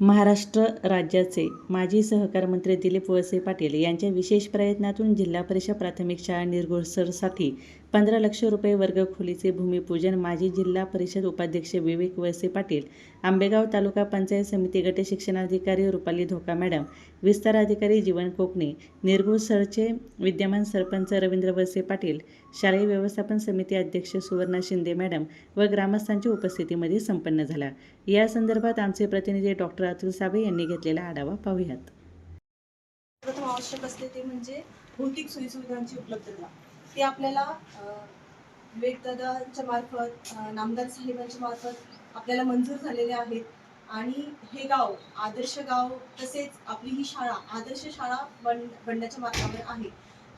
महाराष्ट्र राज्याचे माजी सहकार मंत्री दिलीप वळसे पाटील यांच्या विशेष प्रयत्नातून जिल्हा परिषद प्राथमिक शाळा निरगुरसरसाठी पंधरा लक्ष रुपये वर्ग खोलीचे भूमिपूजन माजी जिल्हा परिषद उपाध्यक्ष विवेक वळसे पाटील आंबेगाव तालुका पंचायत समिती गट शिक्षणाधिकारी रुपाली धोका मॅडम विस्तार अधिकारी जीवन कोकणे निरगुरसरचे विद्यमान सरपंच रवींद्र वळसे पाटील शालेय व्यवस्थापन समिती अध्यक्ष सुवर्णा शिंदे मॅडम व ग्रामस्थांच्या उपस्थितीमध्ये संपन्न झाला. या संदर्भात आमचे प्रतिनिधी डॉक्टर अतुल साबे यांनी घेतलेला आढावा पाहूयात. प्रथम आवश्यक असते ते म्हणजे भौतिक सोयीसुविधांची उपलब्धता. ते आपल्याला विवेकदादांच्या मार्फत नामदार साहेबांच्या मार्फत आपल्याला मंजूर झालेले आहेत. आणि हे गाव आदर्श गाव तसेच आपली ही शाळा आदर्श शाळा बन बनण्याच्या मार्गावर आहे.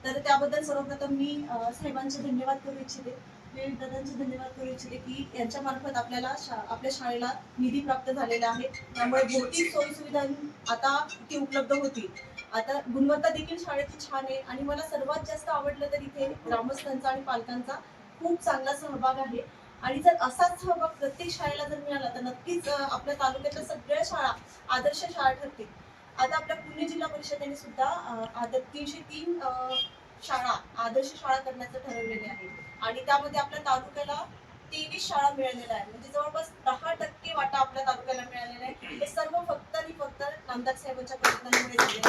तर त्याबद्दल सर्वप्रथम मी साहेबांचे धन्यवाद करू इच्छिते. विवेकदादांचे धन्यवाद करू इच्छिते की यांच्या मार्फत आपल्याला शा आपल्या शाळेला निधी प्राप्त झालेला आहे. त्यामुळे भौतिक सोयीसुविधा आता ती उपलब्ध होती आता गुणवत्ता देखील शाळेची छान आहे. आणि मला सर्वात जास्त आवडलं तर इथे ग्रामस्थांचा आणि पालकांचा खूप चांगला सहभाग आहे. आणि जर असाच सहभाग प्रत्येक शाळेला जर मिळाला तर नक्कीच आपल्या तालुक्यातल्या सगळ्या शाळा आदर्श शाळा ठरतील. आता आपल्या पुणे जिल्हा परिषदेने सुद्धा आदर तीनशे तीन शाळा आदर्श शाळा करण्याचं ठरवलेले आहे. आणि त्यामध्ये आपल्या तालुक्याला तेवीस शाळा मिळालेल्या आहेत. म्हणजे जवळपास दहा टक्के वाटा आपल्या तालुक्याला मिळालेला आहे. हे सर्व फक्त आणि फक्त आमदार साहेबांच्या प्रयत्नांमुळे झाले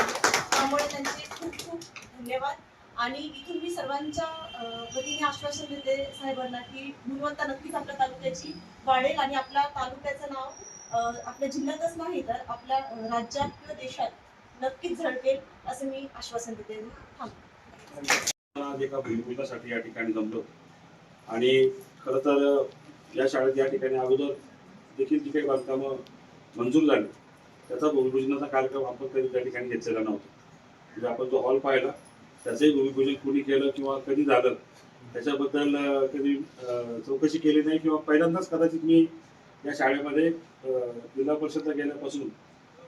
त्यामुळे त्यांचे खूप खूप धन्यवाद. आणि इथून मी सर्वांच्या वतीने आश्वासन देते साहेबांना की गुणवत्ता नक्कीच आपल्या तालुक्याची वाढेल आणि आपल्या तालुक्याचं नाव आपल्या जिल्ह्यातच नाही तर आपल्या राज्यात किंवा देशात नक्कीच झळकेल असं मी आश्वासन देते. थांबते एका भूमिपूजनासाठी या ठिकाणी जमलो. आणि खरं तर या शाळेत या ठिकाणी अगोदर देखील जी काही बांधकामं मंजूर झाली त्याचा भूमिपूजनाचा कार्यक्रम आपण कधी त्या ठिकाणी घेतलेला नव्हता. म्हणजे आपण जो हॉल पाहिला त्याचंही भूमिपूजन कुणी केलं किंवा कधी झालं त्याच्याबद्दल कधी चौकशी केली नाही किंवा पहिल्यांदाच कदाचित मी या शाळेमध्ये जिल्हा परिषदला गेल्यापासून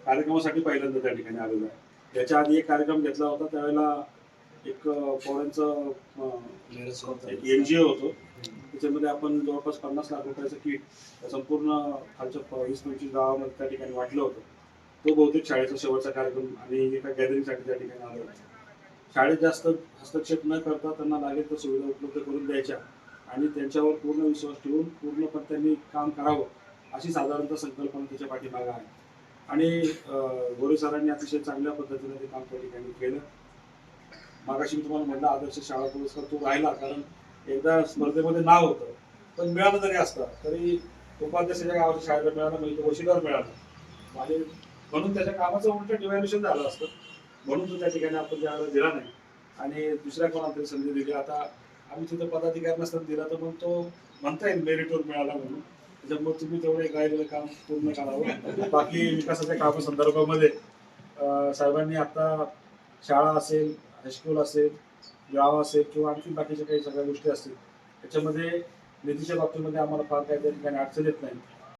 कार्यक्रमासाठी पहिल्यांदा त्या ठिकाणी आलेलो आहे. याच्या आधी एक कार्यक्रम घेतला होता त्यावेळेला एक पोरांचं एक एन जी ओ होतो. त्याच्यामध्ये आपण जवळपास पन्नास लाख रुपयाचं किट संपूर्ण खालच्या वीस पंचवीस गावामध्ये त्या ठिकाणी वाटलं होतं. तो बहुतेक शाळेचा शेवटचा कार्यक्रम आणि एका गॅदरिंगसाठी त्या ठिकाणी आलो होतो शाळेत जास्त हस्तक्षेप न करता त्यांना लागेल तर सुविधा उपलब्ध करून द्यायच्या आणि त्यांच्यावर पूर्ण विश्वास ठेवून पूर्णपणे त्यांनी काम करावं अशी साधारणतः संकल्पना त्याच्या पाठीमागे आहे. आणि गोरे सरांनी अतिशय चांगल्या पद्धतीने ते काम त्या ठिकाणी केलं. मागाशी मी तुम्हाला म्हणलं आदर्श शाळा पुरस्कार तो राहिला कारण एकदा स्पर्धेमध्ये नाव होतं. पण मिळालं जरी असतं. तरी उपाध्यक्षाच्या गावाच्या शाळेला मिळालं म्हणजे तो वशिलावर मिळालं. आणि म्हणून त्याच्या कामाचं उलट डिव्हॅल्युएशन झालं असतं. म्हणून तो त्या ठिकाणी आपण त्यावेळेला दिला नाही. आणि दुसऱ्या कोणाला तरी संधी दिली. आता आम्ही तिथं पदाधिकारी नसताना दिला तर मग तो म्हणता येईल मेरिटवर मिळाला म्हणून. त्याच्यामुळे तुम्ही तेवढे गायलेलं काम पूर्ण करावं. बाकी विकासाच्या कामासंदर्भामध्ये संदर्भामध्ये साहेबांनी आता शाळा असेल हायस्कूल असेल गाव असेल किंवा आणखी बाकीच्या काही सगळ्या गोष्टी असतील त्याच्यामध्ये निधीच्या बाबतीमध्ये आम्हाला फार काही त्या ठिकाणी अडचण येत नाही.